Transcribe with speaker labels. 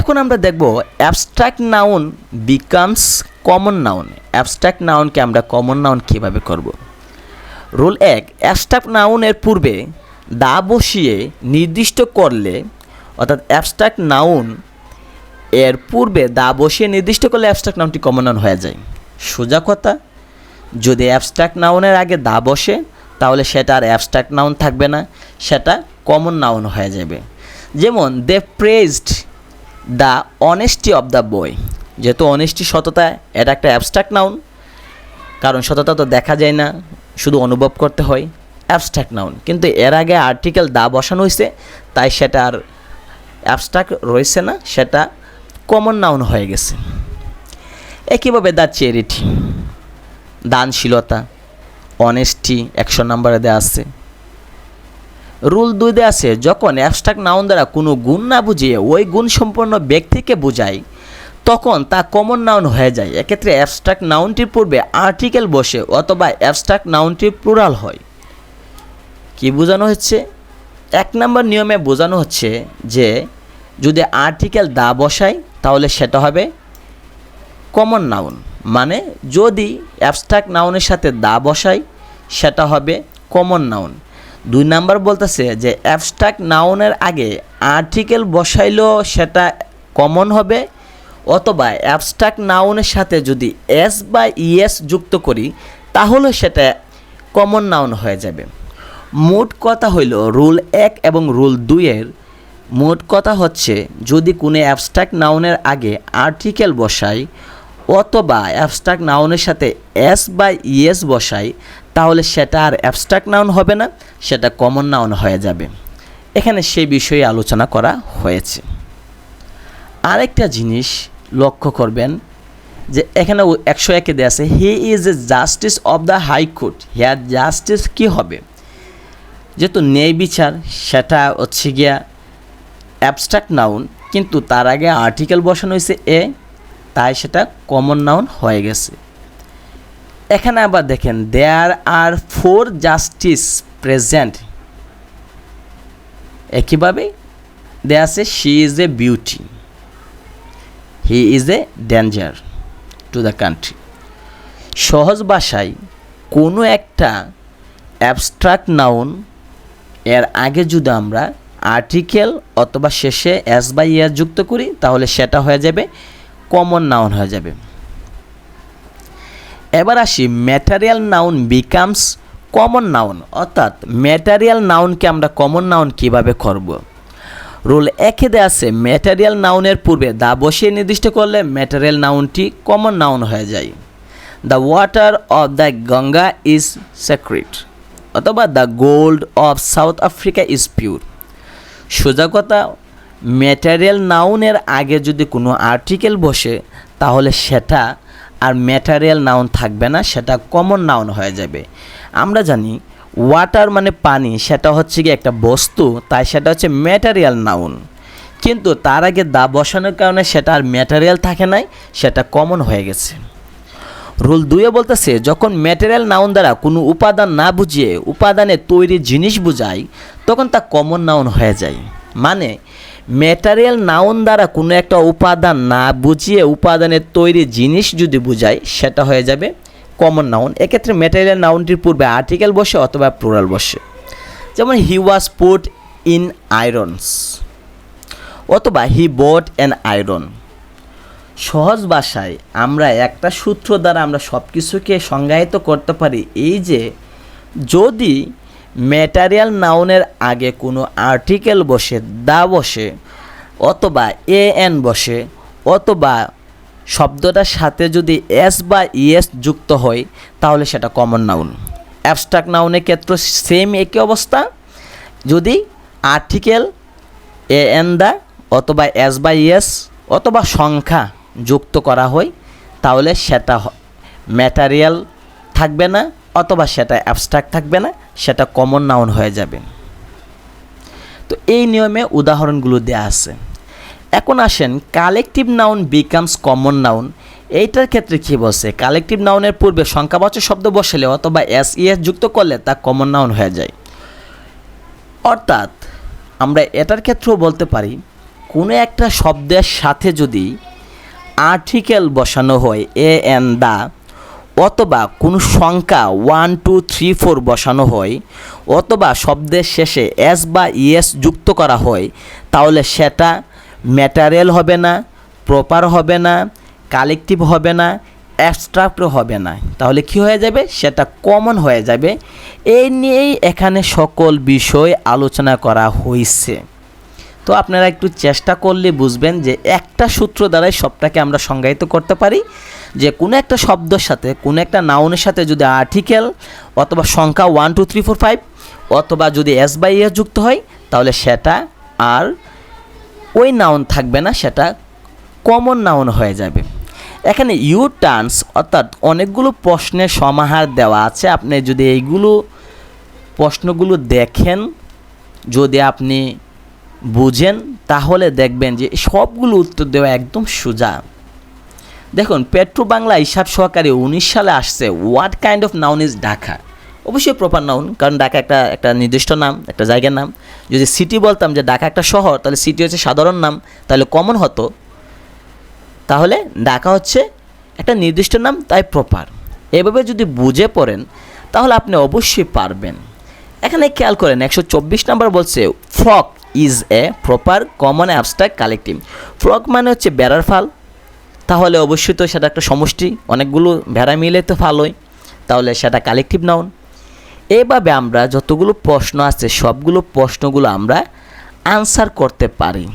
Speaker 1: এখন আমরা দেখব abstract noun becomes common noun abstract নাউনকে আমরা কমন নাউন কীভাবে করব? রুল এক অ্যাবস্ট্রাক্ট নাউনের পূর্বে দা বসিয়ে নির্দিষ্ট করলে, অর্থাৎ অ্যাবস্ট্রাক্ট নাউন এর পূর্বে দা বসিয়ে নির্দিষ্ট করলে অ্যাবস্ট্রাক্ট নাউনটি কমন নাউন হয়ে যায়। সোজা কথা, যদি অ্যাবস্ট্রাক্ট নাউনের আগে দা বসে, তাহলে সেটা আর অ্যাবস্ট্রাক্ট নাউন থাকবে না, সেটা কমন নাউন হয়ে যাবে। যেমন they praised the honesty of the boy যেহেতু অনেস্টি সততা, এটা একটা অ্যাবস্ট্রাক্ট নাউন। কারণ সততা তো দেখা যায় না, শুধু অনুভব করতে হয়। Abstract noun. কিন্তু এর আগে আর্টিকেল দা বসানো হয়েছে তাই সেটা আর অ্যাবস্ট্রাক্ট রয়েছে না, সেটা কমন নাউন হয়ে গেছে। একইভাবে দ্য চেরিটি, দানশীলতা, অনেস্টি একশো নম্বরে দেওয়া আছে। রুল দুই দেওয়া আছে, যখন অ্যাবস্ট্রাক্ট নাউন দ্বারা কোনো গুণ না বুঝিয়ে ওই গুণ সম্পন্ন ব্যক্তিকে বোঝায়, তখন তা কমন নাউন হয়ে যায়। এক্ষেত্রে অ্যাবস্ট্রাক্ট নাউনটির পূর্বে আর্টিকেল বসে অথবা অ্যাবস্ট্রাক্ট নাউনটি প্লুরাল হয়। কি বোঝানো হচ্ছে? এক নম্বর নিয়মে বোঝানো হচ্ছে যে, যদি আর্টিকেল দা বসাই তাহলে সেটা হবে কমন নাউন মানে যদি অ্যাবস্ট্রাক্ট নাউনের সাথে দা বসাই সেটা হবে কমন নাউন দুই নাম্বার বলতেছে যে অ্যাবস্ট্রাক্ট নাউনের আগে আর্টিকেল বসাইলেও সেটা কমন হবে, অথবা অ্যাবস্ট্রাক্ট নাউনের সাথে যদি এস বা ইএস যুক্ত করি, তাহলে সেটা কমন নাউন হয়ে যাবে। মোট কথা হইল রুল এক এবং রুল দুইয়ের মোট কথা হচ্ছে, যদি কোনো অ্যাবস্ট্রাক্ট নাউনের আগে আর্টিকেল বসাই, অথবা অ্যাবস্ট্রাক্ট নাউনের সাথে এস বা ইএস বসাই তাহলে সেটা আর অ্যাবস্ট্রাক্ট নাউন হবে না, সেটা কমন নাউন হয়ে যাবে। এখানে সেই বিষয়ে আলোচনা করা হয়েছে। আরেকটা জিনিস লক্ষ্য করবেন যে এখানে একশো একে দেওয়া আছে he is a justice of the high court here justice কী হবে? যেহেতু ন্যায় বিচার, সেটা হচ্ছে গিয়া অ্যাবস্ট্রাক্ট নাউন কিন্তু তার আগে আর্টিকেল বসানো হয়েছে, এ, তাই সেটা কমন নাউন হয়ে গেছে। এখানে আবার দেখেন there are four justice present একইভাবে দেয়া আছে she is a beauty he is a danger to the country সহজ ভাষায়, কোনো একটা অ্যাবস্ট্রাক্ট নাউন এর আগে যদি আমরা আর্টিকেল অথবা শেষে এস বাই ইয়ার যুক্ত করি, তাহলে সেটা হয়ে যাবে কমন নাউন হয়ে যাবে। এবার আসি material noun becomes common noun অর্থাৎ ম্যাটারিয়াল নাউনকে আমরা কমন নাউন কীভাবে করব? রুল একে দেওয়া আছে ম্যাটারিয়াল নাউনের পূর্বে দা বসিয়ে নির্দিষ্ট করলে ম্যাটারিয়াল নাউনটি কমন নাউন হয়ে যায়। The water of the Ganga is sacred অথবা the gold of South Africa is pure সোজা কথা ম্যাটারিয়াল নাউনের আগে যদি কোনো আর্টিকেল বসে, তাহলে সেটা আর ম্যাটারিয়াল নাউন থাকবে না, সেটা কমন নাউন হয়ে যাবে। আমরা জানি ওয়াটার মানে পানি, সেটা হচ্ছে কি একটা বস্তু, তাই সেটা হচ্ছে ম্যাটারিয়াল নাউন কিন্তু তার আগে দা বসানোর কারণে সেটা আর ম্যাটারিয়াল থাকে নাই, সেটা কমন হয়ে গেছে। রুল দুয়ে বলতেছে, যখন ম্যাটেরিয়াল নাউন দ্বারা কোনো উপাদান না বুঝিয়ে উপাদানে তৈরি জিনিস বুঝায় তখন তা কমন নাউন হয়ে যায়। মানে ম্যাটেরিয়াল নাউন দ্বারা কোনো একটা উপাদান না বুঝিয়ে উপাদানের তৈরি জিনিস যদি বুঝায়, সেটা হয়ে যাবে কমন নাউন এক্ষেত্রে ম্যাটেরিয়াল নাউনটির পূর্বে আর্টিকেল বসে অথবা প্লুরাল বসে। যেমন he was put in irons অথবা হি বট অ্যান আয়রন সহজ ভাষায় আমরা একটা সূত্র দ্বারা আমরা সব কিছুকে সংজ্ঞায়িত করতে পারি, এই যে যদি ম্যাটারিয়াল নাউনের আগে কোনো আর্টিকেল বসে, দা বসে, অথবা এ এন বসে, অথবা শব্দটার সাথে যদি এস বা ইএস যুক্ত হয়, তাহলে সেটা কমন নাউন অ্যাবস্ট্রাক্ট নাউনের ক্ষেত্রে সেম একই অবস্থা। যদি আর্টিকেল এ এন দা, অথবা এস বা ইএস অথবা সংখ্যা যুক্ত করা হয়, তাহলে সেটা ম্যাটারিয়াল থাকবে না, অথবা সেটা অ্যাবস্ট্রাক্ট থাকবে না। সেটা কমন নাউন হয়ে যাবে। তো এই নিয়মে উদাহরণগুলো দেওয়া আছে। এখন আসেন collective noun becomes common noun এইটার ক্ষেত্রে কী বলছে? কালেকটিভ নাউনের পূর্বে সংখ্যাবাচক শব্দ বসালে অথবা এস ইএস যুক্ত করলে তা কমন নাউন হয়ে যায়। অর্থাৎ আমরা এটার ক্ষেত্রেও বলতে পারি, কোনো একটা শব্দের সাথে যদি আর্টিকেল বসানো হয় এ এন দা অথবা কোনো সংখ্যা ওয়ান টু থ্রি ফোর বসানো হয়, অথবা শব্দের শেষে এস বা ইএস যুক্ত করা হয়, তাহলে সেটা ম্যাটারিয়াল হবে না প্রপার হবে না কালেকটিভ হবে না অ্যাবস্ট্রাক্টও হবে না। তাহলে কি হয়ে যাবে? সেটা কমন হয়ে যাবে। এই নিয়েই এখানে সকল বিষয় আলোচনা করা হয়েছে তো আপনারা একটু চেষ্টা করলে বুঝবেন যে একটা সূত্র দ্বারাই সবটাকে আমরা সংজ্ঞায়িত করতে পারি। যে কোনো একটা শব্দের সাথে, কোনো একটা নাউনের সাথে যদি আর্টিকেল অথবা সংখ্যা one two three four five অথবা যদি এস বাই এস যুক্ত হয়, তাহলে সেটা আর ওই নাউন থাকবে না, সেটা কমন নাউন হয়ে যাবে। এখানে ইউ টার্নস অর্থাৎ অনেকগুলো প্রশ্নের সমাহার দেওয়া আছে। আপনি যদি এইগুলো প্রশ্নগুলো দেখেন, যদি আপনি বুঝেন, তাহলে দেখবেন যে সবগুলো উত্তর দেওয়া একদম সোজা। দেখুন পেট্রো বাংলা হিসাব সহকারে উনিশ সালে আসছে what kind of noun is Dhaka অবশ্যই প্রপার নাউন কারণ ঢাকা একটা একটা নির্দিষ্ট নাম, একটা জায়গার নাম। যদি সিটি বলতাম যে ঢাকা একটা শহর, তাহলে সিটি হচ্ছে সাধারণ নাম, তাহলে কমন হতো। তাহলে ঢাকা হচ্ছে একটা নির্দিষ্ট নাম, তাই প্রপার এভাবে যদি বুঝে পড়েন, তাহলে আপনি অবশ্যই পারবেন। এখানে খেয়াল করেন, একশো চব্বিশ নাম্বার বলছে frock is a proper common abstract collective frock মানে হচ্ছে বেড়ার ফাল। তাহলে অবশ্যই তো সেটা একটা সমষ্টি। অনেকগুলো ভেড়া মিলে তো ফাল হয়। তাহলে সেটা কালেকটিভ নাউন এভাবে আমরা যতগুলো প্রশ্ন আছে, সবগুলো প্রশ্নগুলো আমরা আনসার করতে পারি।